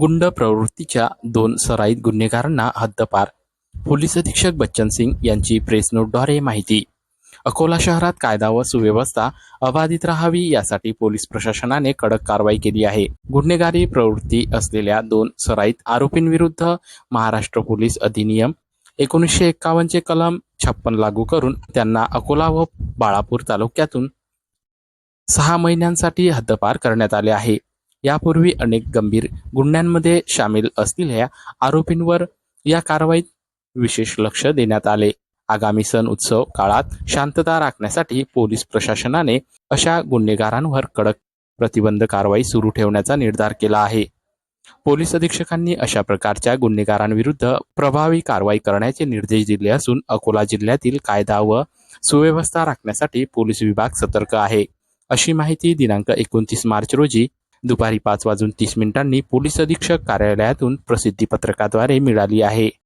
गुंड प्रवृत्तीच्या दोन सराईत गुन्हेगारांना हद्दपार. पोलीस अधीक्षक बच्चन सिंग यांची प्रेस नोटद्वारे माहिती. अकोला शहरात कायदा व सुव्यवस्था अबाधित राहावी यासाठी पोलीस प्रशासनाने कडक कारवाई केली आहे. गुन्हेगारी प्रवृत्ती असलेल्या दोन सराईत आरोपींविरुद्ध महाराष्ट्र पोलीस अधिनियम एकोणीसशे एक्कावन्नचे कलम छप्पन लागू करून त्यांना अकोला व बाळापूर तालुक्यातून सहा महिन्यांसाठी हद्दपार करण्यात आले आहे. यापूर्वी अनेक गंभीर गुन्ह्यांमध्ये सामील असलेल्या आरोपींवर या कारवाईत विशेष लक्ष देण्यात आले. आगामी सण उत्सव काळात शांतता राखण्यासाठी पोलीस प्रशासनाने अशा गुन्हेगारांवर कडक प्रतिबंध कारवाई सुरू ठेवण्याचा निर्धार केला आहे. पोलीस अधीक्षकांनी अशा प्रकारच्या गुन्हेगारांविरुद्ध प्रभावी कारवाई करण्याचे निर्देश दिले असून अकोला जिल्ह्यातील कायदा व सुव्यवस्था राखण्यासाठी पोलीस विभाग सतर्क आहे. अशी माहिती दिनांक एकोणतीस मार्च रोजी दुपारी पाच वाजून तीस मिनिटांनी पोलीस अधीक्षक कार्यालयातून प्रसिद्धी पत्रकाद्वारे मिळाली आहे.